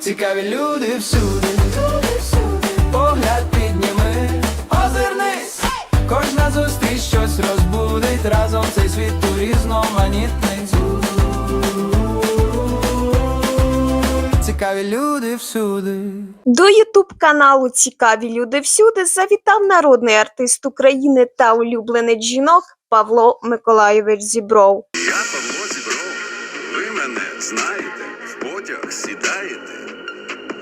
Цікаві люди всюди, погляд підніми, озирнись, кожна зустріч щось розбудить разом цей світ у різноманітний. Цікаві люди всюди. До Ютуб каналу Цікаві люди всюди завітав народний артист України та улюбленець жінок Павло Миколайович Зібров. Я Павло Зібров. Ви мене знаєте, в потяг сідаєте,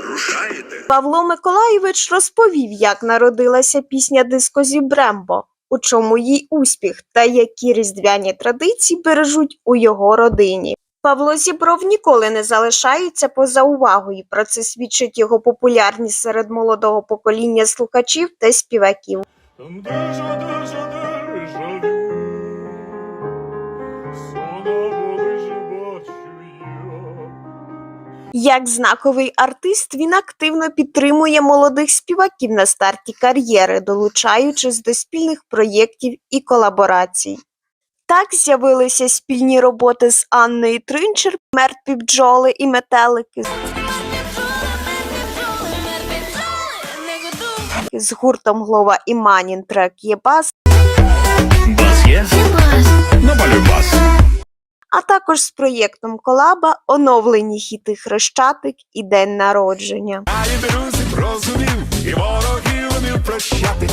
рушаєте. Павло Миколайович розповів, як народилася пісня Диско Зібрембо, у чому їй успіх та які різдвяні традиції бережуть у його родині. Павло Зібров ніколи не залишається поза увагою. Про це свідчить його популярність серед молодого покоління слухачів та співаків. Дуже, дуже, дуже Як знаковий артист, він активно підтримує молодих співаків на старті кар'єри, долучаючись до спільних проєктів і колаборацій. Так з'явилися спільні роботи з Анною Тринчер, мертві бджоли і метелики, з гуртом Глова і Манін трек Єбас, Бас є? Намалюй бас. А також з проєктом Колаба оновлені хіти Хрещатик і День народження. І ворогів не прощати.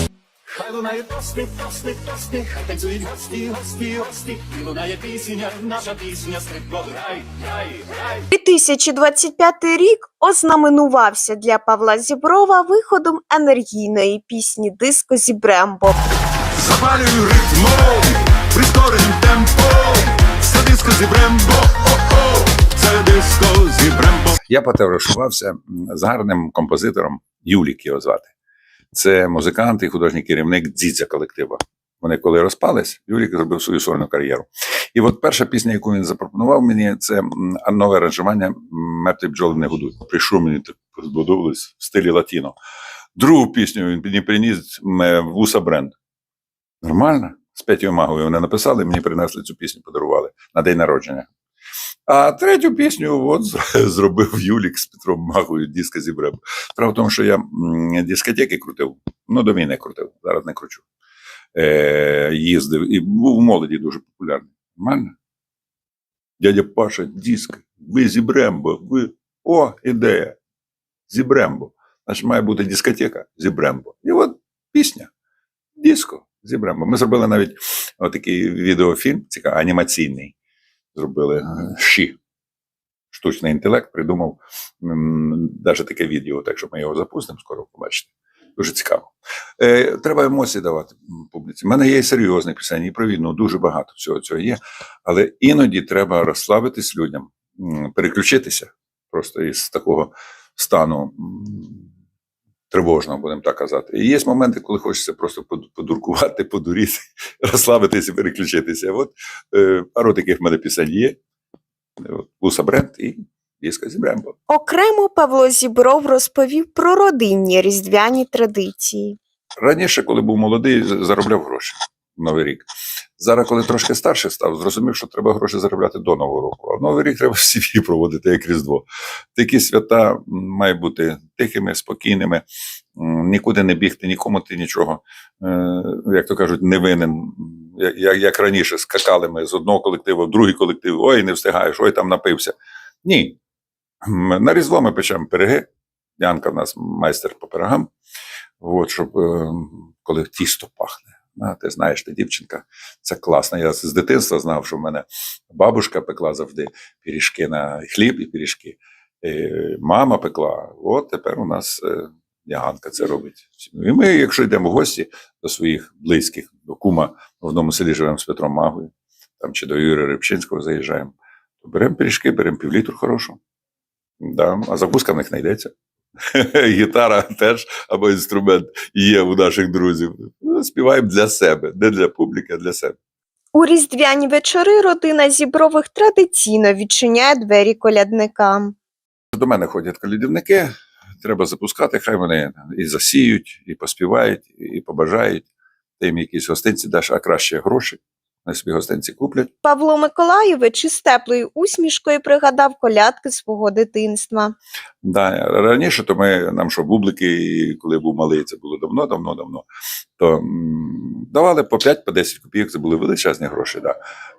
Хай лунає тости, тости, тости, хай танцюють гості, гості, гості. І лунає пісня, наша пісня, стрибко, грай, грай, грай. 2025 рік ознаменувався для Павла Зіброва виходом енергійної пісні Диско Зібрембо. Запалюю ритмом, прискореним темпом. Я потоваришувався з гарним композитором Юлік його звати. Це музикант і художній керівник дзідзя колектива. Вони коли розпались, Юлік зробив свою сольну кар'єру. І от перша пісня, яку він запропонував мені, це нове аранжування Мертві бджоли не гудуть. Прийшов мені так розбудовувались в стилі латіно. Другу пісню він мені приніс вуса бренд. Нормально. З Петю Магою вони написали, мені принесли цю пісню, подарували на день народження. А третю пісню от зробив Юлік з Петром Магою, диска зібрав. Справа в тому, що я дискотеки крутив, ну до війни крутив, зараз не кручу. Е, їздив і був в молоді дуже популярний. Нормально? Дядя Паша, диск, ви зібрембо, ви. О, ідея. Зібрембо. Значить, має бути дискотека Зібрембо. І от пісня. Диско Зібрембо. Ми зробили навіть отакий відеофільм, цікавий, анімаційний зробили е, ШІ. Штучний інтелект придумав навіть таке відео, так що ми його запустимо, скоро побачите. Дуже цікаво. Е, треба емоції давати публіці. У мене є і серйозні пісень, і про війну, дуже багато всього цього є. Але іноді треба розслабитись людям, переключитися просто із такого стану м, тривожного, будемо так казати. І є моменти, коли хочеться просто подуркувати, подуріти, розслабитися переключитися. От е, пару таких в мене пісень є. От, Вуса Бренд і Діска Зібрембо. Окремо Павло Зібров розповів про родинні різдвяні традиції. Раніше, коли був молодий, заробляв гроші в Новий рік. Зараз, коли трошки старше став, зрозумів, що треба гроші заробляти до Нового року. А Новий рік треба в сім'ї проводити як Різдво. Такі свята мають бути тихими, спокійними, нікуди не бігти, нікому ти нічого, е, як то кажуть, не винен. Як, як- раніше скакали ми з одного колективу в другий колектив, ой, не встигаєш, ой, там напився. Ні. На Різдво ми печемо пироги. Янка в нас майстер по пирогам. От, щоб е, коли тісто пахне. Ти знаєш, ти дівчинка, це класно. Я з дитинства знав, що в мене бабушка пекла завжди пиріжки на хліб і пиріжки. Е, мама пекла. От тепер у нас е, Яганка це робить. І ми, якщо йдемо в гості до своїх близьких, до кума в одному селі живемо з Петром Магою, там чи до Юрія Рибчинського заїжджаємо, то беремо пиріжки, беремо півлітру хорошу. Да, а закуска в них знайдеться. Гітара теж або інструмент є у наших друзів. Ну, Співаємо для себе, не для публіки, а для себе. У різдвяні вечори родина Зібрових традиційно відчиняє двері колядникам. До мене ходять колядівники, треба запускати, хай вони і засіють, і поспівають, і побажають. Ти їм якісь гостинці даш, а краще гроші. вони собі гостинці куплять. Павло Миколайович із теплою усмішкою пригадав колядки свого дитинства. Да, раніше то ми нам що бублики, коли був малий, це було давно, давно, давно. То давали по 5 по 10 копійок, це були величезні гроші. Да.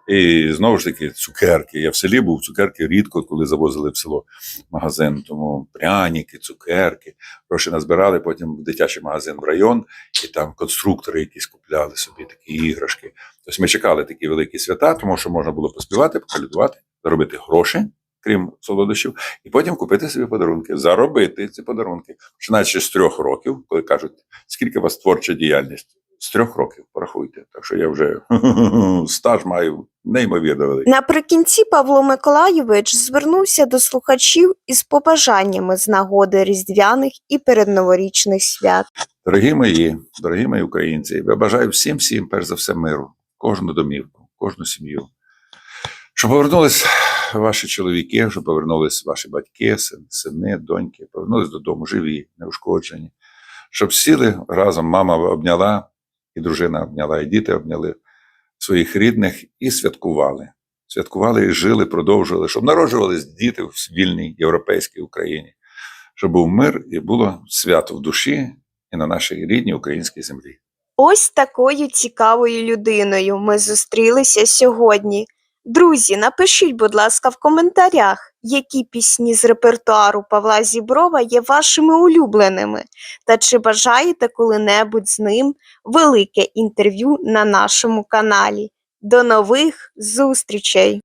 І знову ж таки, цукерки. Я в селі був, цукерки рідко, коли завозили в село магазин. Тому пряники, цукерки. Гроші назбирали, потім в дитячий магазин в район, і там конструктори якісь купляли собі такі іграшки. Тобто ми чекали такі великі свята, тому що можна було поспівати, покалядувати, заробити гроші, крім солодощів, і потім купити собі подарунки, заробити ці подарунки. Починаючи з трьох років, коли кажуть, скільки у вас творча діяльність? З трьох років, порахуйте. Так що я вже стаж маю неймовірно великий. Наприкінці Павло Миколайович звернувся до слухачів із побажаннями з нагоди різдвяних і передноворічних свят. Дорогі мої, дорогі мої українці, я бажаю всім, всім, перш за все, миру, кожну домівку, кожну сім'ю. Щоб повернулись ваші чоловіки, щоб повернулись ваші батьки, сини, доньки, повернулись додому живі, неушкоджені. Щоб сіли разом, мама обняла, і дружина обняла, і діти обняли своїх рідних і святкували. Святкували і жили, продовжували, щоб народжувались діти в вільній європейській Україні, щоб був мир і було свято в душі і на нашій рідній українській землі. Ось такою цікавою людиною ми зустрілися сьогодні. Друзі, напишіть, будь ласка, в коментарях, які пісні з репертуару Павла Зіброва є вашими улюбленими, та чи бажаєте коли-небудь з ним велике інтерв'ю на нашому каналі. До нових зустрічей!